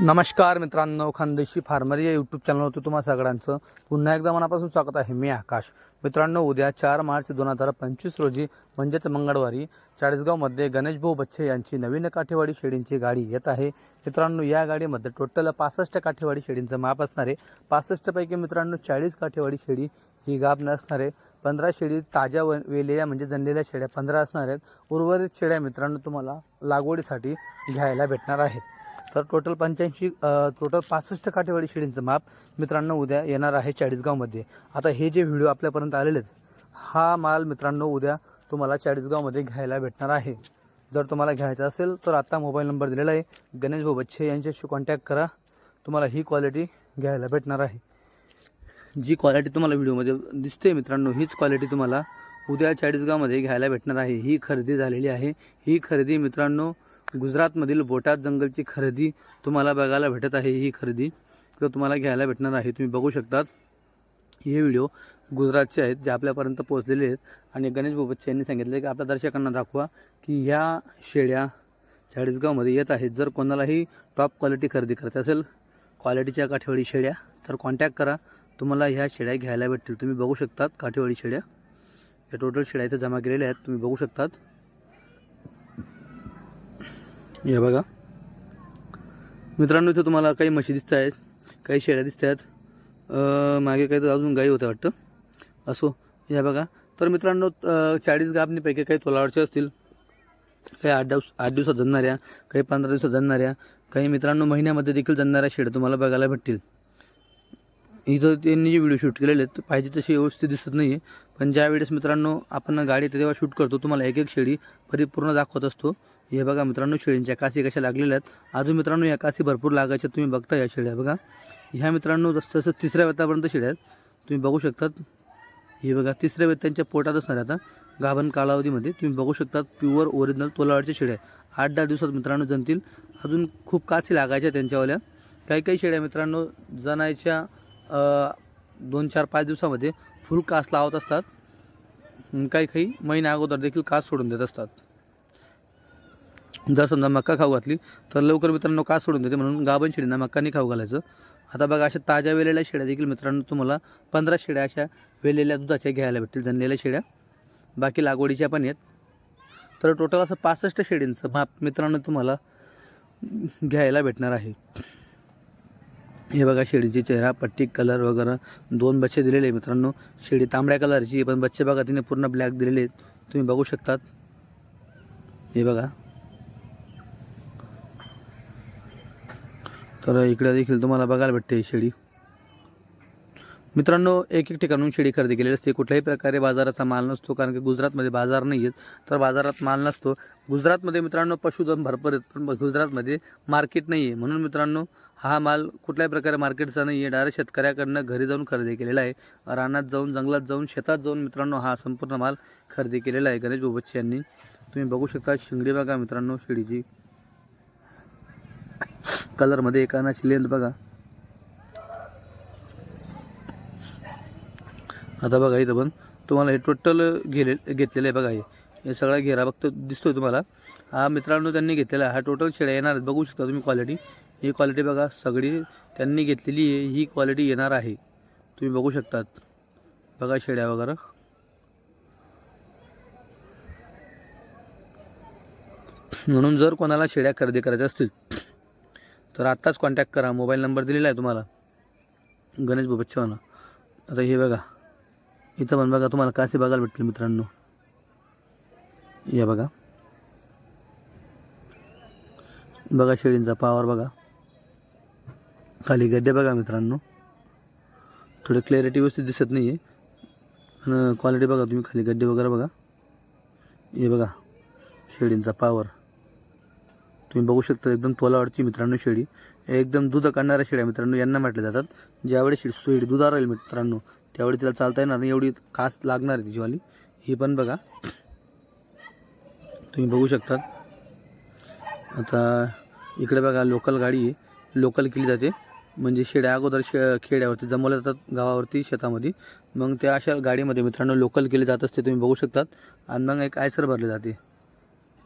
नमस्कार मित्रांनो खानदेशी फार्मर या यूट्यूब चॅनलवरती तुम्हा सगळ्यांचं पुन्हा एकदा मनापासून स्वागत आहे. मी आकाश. मित्रांनो उद्या चार मार्च दोन हजार पंचवीस रोजी म्हणजेच मंगळवारी चाळीसगावमध्ये गणेश भाऊ बच्चे यांची नवीन काठेवाडी शेळींची गाडी येत आहे. मित्रांनो या गाडीमध्ये टोटल पासष्ट काठेवाडी शेळींचं माप असणार आहे. पासष्टपैकी मित्रांनो चाळीस काठेवाडी शेळी ही गाभ नसणारे आहे. पंधरा शेळी ताज्या व वेलेल्या म्हणजे जनलेल्या शेळ्या पंधरा असणार आहेत. उर्वरित शेळ्या मित्रांनो तुम्हाला लागवडीसाठी घ्यायला भेटणार आहेत. तर टोटल पंच्याऐंशी टोटल पासष्ट काठेवाडी शेळींचं माप मित्रांनो उद्या येणार आहे चाळीसगावमध्ये. आता हे जे व्हिडिओ आपल्यापर्यंत आलेले आहेत हा माल मित्रांनो उद्या तुम्हाला चाळीसगावमध्ये घ्यायला भेटणार आहे. जर तुम्हाला घ्यायचा असेल तर आत्ता मोबाईल नंबर दिलेला आहे. गणेश भाऊ बच्छे यांच्याशी कॉन्टॅक्ट करा. तुम्हाला ही क्वालिटी घ्यायला भेटणार आहे. जी क्वालिटी तुम्हाला व्हिडिओमध्ये दिसते मित्रांनो हीच क्वालिटी तुम्हाला उद्या चाळीसगावमध्ये घ्यायला भेटणार आहे. ही खरेदी झालेली आहे. ही खरेदी मित्रांनो गुजरातमधील बोटात जंगलची खरेदी तुम्हाला बघायला भेटत आहे. ही खरेदी तर तुम्हाला घ्यायला भेटणार आहे. तुम्ही बघू शकतात. हे व्हिडिओ गुजरातचे आहेत जे आपल्यापर्यंत पोहोचलेले आहेत. आणि गणेश बोबच्चे यांनी सांगितले की आपल्या दर्शकांना दाखवा की ह्या शेळ्या चाळीसगावमध्ये येत आहेत. जर कोणालाही टॉप क्वालिटी खरेदी करत असेल क्वालिटीच्या काठेवाडी शेळ्या तर कॉन्टॅक्ट करा. तुम्हाला ह्या शेळ्या घ्यायला भेटतील. तुम्ही बघू शकतात काठेवाडी शेळ्या या टोटल शेळ्या इथं जमा केलेल्या आहेत. तुम्ही बघू शकतात. हे बघा. मित्रांनो इथं तुम्हाला काही म्हशी दिसत आहेत काही शेळ्या दिसत आहेत मागे काही तर अजून गाई होत्या वाटतं. असो या बघा. तर मित्रांनो चाळीस गाभणीपैकी काही तोलावरचे असतील. काही आठ दिवस आठ दिवसात जणणाऱ्या काही पंधरा दिवसात जणणाऱ्या काही मित्रांनो महिन्यामध्ये देखील जणणाऱ्या शेड तुम्हाला बघायला भेटतील. इथं त्यांनी जे व्हिडिओ शूट केलेले आहेत पाहिजे तशी व्यवस्थित दिसत नाही आहे पण ज्या वेळेस मित्रांनो आपण गाडी येते तेव्हा शूट करतो तुम्हाला एक एक शेळी परिपूर्ण दाखवत असतो. हे बघा मित्रांनो शेळींच्या कासी कशा लागलेल्या आहेत? अजून मित्रांनो या कासी भरपूर लागायच्या. तुम्ही बघता या शेळ्या. बघा ह्या मित्रांनो जसं जसं तिसऱ्या वेतापर्यंत शेळ्या आहेत तुम्ही बघू शकतात. हे बघा तिसऱ्या वेत त्यांच्या पोटात असणार आता गाभण कालावधीमध्ये. तुम्ही बघू शकतात प्युअर ओरिजिनल तोलावाडच्या शेळ्या आठ दहा दिवसात मित्रांनो जनतील अजून खूप कासी लागायच्या त्यांच्यावाल्या. काही काही शेळ्या मित्रांनो जनायच्या दोन चार पाच दिवसामध्ये फुल कास लावत असतात. काही काही महिन्या अगोदर देखील कास सोडून देत असतात. जर समजा मक्का खाऊ घातली तर लवकर मित्रांनो का सोडून देते म्हणून गाभण शेळींना मक्का नाही खाऊ घालायचं. आता बघा अशा ताज्या वेलेल्या शेळ्या देखील मित्रांनो तुम्हाला पंधरा शेळ्या अशा वेलेल्या दुधाच्या घ्यायला भेटतील जनलेल्या शेळ्या. बाकी लागवडीच्या पण आहेत. तर टोटल असं पासष्ट शेळींचं माप मित्रांनो तुम्हाला घ्यायला भेटणार आहे. हे बघा शेळीची चेहरा पट्टी कलर वगैरे दोन बच्चे दिलेले आहे मित्रांनो. शेळी तांबड्या कलरची पण बच्चे बघा तिने पूर्ण ब्लॅक दिलेले आहेत. तुम्ही बघू शकतात. हे बघा तर इकडे देखील तुम्हाला बघायला भेटते ही शेळी. मित्रांनो एक एक ठिकाणून शेळी खरेदी केलेली असते. कुठल्याही प्रकारे बाजाराचा माल नसतो कारण की गुजरातमध्ये बाजार नाही आहेत तर बाजारात माल नसतो. गुजरातमध्ये मित्रांनो पशुधन भरपूर आहेत पण गुजरातमध्ये मार्केट नाही आहे म्हणून मित्रांनो हा माल कुठल्याही प्रकारे मार्केटचा नाही आहे डायरेक्ट शेतकऱ्याकडनं घरी जाऊन खरेदी केलेला आहे. रानात जाऊन जंगलात जाऊन शेतात जाऊन मित्रांनो हा संपूर्ण माल खरेदी केलेला आहे. गणेश बोबच्चे यांनी. तुम्ही बघू शकता शिंगडी बघा मित्रांनो शेळीची. कलरमध्ये एकानाची लेंथ बघा. आता बघा इथं पण तुम्हाला हे टोटल घेले घेतलेलं आहे बघा हे. हे सगळा घेरा बघतो दिसतोय तुम्हाला. हा मित्रांनो त्यांनी घेतलेला आहे. हा टोटल शेळ्या येणार आहेत. बघू शकता तुम्ही क्वालिटी ही क्वालिटी बघा सगळी त्यांनी घेतलेली आहे. ही क्वालिटी येणार आहे. तुम्ही बघू शकतात. बघा शेळ्या वगैरे. म्हणून जर कोणाला शेळ्या खरेदी करायच्या असतील तर आत्ताच कॉन्टॅक्ट करा. मोबाईल नंबर दिलेला आहे तुम्हाला. गणेश बोबच्चेवाना आता हे बघा. इथं पण बघा तुम्हाला कासे बघायला भेटतील मित्रांनो. या बघा. बघा शेळींचा पावर बघा. खाली गड्डे बघा मित्रांनो. थोडे क्लॅरिटी व्यवस्थित दिसत नाही आहे क्वालिटी बघा तुम्ही. खाली गड्डे वगैरे बघा. हे बघा. शेळींचा पावर तुम्ही बघू शकता एकदम तोलावरची मित्रांनो शेळी. एकदम दूध काढणाऱ्या शेळ्या मित्रांनो यांना म्हटले जातात. ज्यावेळी शेळी शेळी दूध राहील मित्रांनो त्यावेळी तिला चालता येणार नाही. एवढी कास लागणार आहे तिचीवाली. ही पण बघा. तुम्ही बघू शकतात आता इकडे बघा लोकल गाडी आहे. लोकल केली जाते. म्हणजे शेड्या अगोदर शे खेड्यावरती जमवल्या जातात गावावरती शेतामध्ये. मग त्या अशा गाडीमध्ये मित्रांनो लोकल केले जात असते तुम्ही बघू शकतात. आणि मग एक आयसर भरले जाते.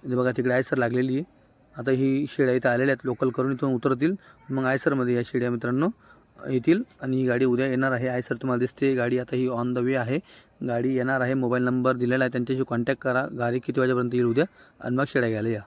बघा तिकडे आयसर लागलेली आहे. आता ही शेळ्या इथं आलेल्या आहेत. लोकल करून इथून उतरतील. मग आयसरमध्ये या शेळ्या मित्रांनो येतील. आणि ही गाडी उद्या येणार आहे. आयसर तुम्हाला दिसते. गाडी आता ही ऑन द वे आहे. गाडी येणार आहे. मोबाईल नंबर दिलेला आहे. त्यांच्याशी कॉन्टॅक्ट करा. गाडी किती वाजेपर्यंत येईल उद्या? आणि मग शेळ्या घ्यायला या.